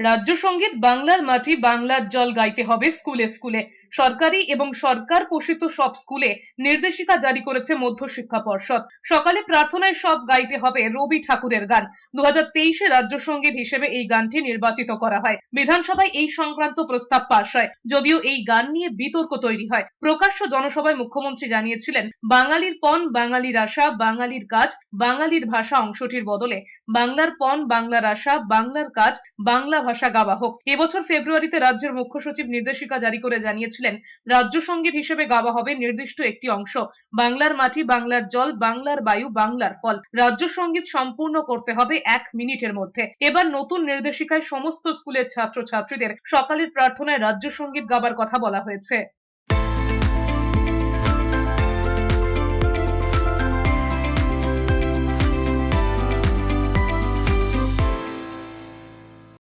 রাজ্য সংগীত বাংলার মাটি বাংলার জল গাইতে হবে স্কুলে স্কুলে। সরকারি এবং সরকার পোষিত সব স্কুলে নির্দেশিকা জারি করেছে মধ্যশিক্ষা পর্ষদ। সকালে প্রার্থনায় সব গাইতে হবে রবি ঠাকুরের গান। দু হাজার তেইশে রাজ্য সংগীত হিসেবে এই গানটি নির্বাচিত করা হয়। বিধানসভায় এই সংক্রান্ত প্রস্তাব পাশ হয়। যদিও এই গান নিয়ে বিতর্ক তৈরি হয়। প্রকাশ্য জনসভায় মুখ্যমন্ত্রী জানিয়েছিলেন, বাঙালির পণ বাঙালির আশা, বাঙালির কাজ বাঙালির ভাষা অংশটির বদলে। বাংলার পণ বাংলার আশা, বাংলার কাজ বাংলা ভাষা গাওয়া হোক। এবছর ফেব্রুয়ারিতে রাজ্যের মুখ্য সচিব নির্দেশিকা জারি করে জানিয়েছিলেন রাজ্য সংগীত হিসেবে গাওয়া হবে নির্দিষ্ট একটি অংশ। বাংলার মাটি, বাংলার জল, বাংলার বায়ু, বাংলার ফল। রাজ্য সংগীত সম্পূর্ণ করতে হবে এক মিনিটের মধ্যে। এবার নতুন নির্দেশিকায় সমস্ত স্কুলের ছাত্রছাত্রীদের সকালের প্রার্থনায় রাজ্য সংগীত গাবার কথা বলা হয়েছে।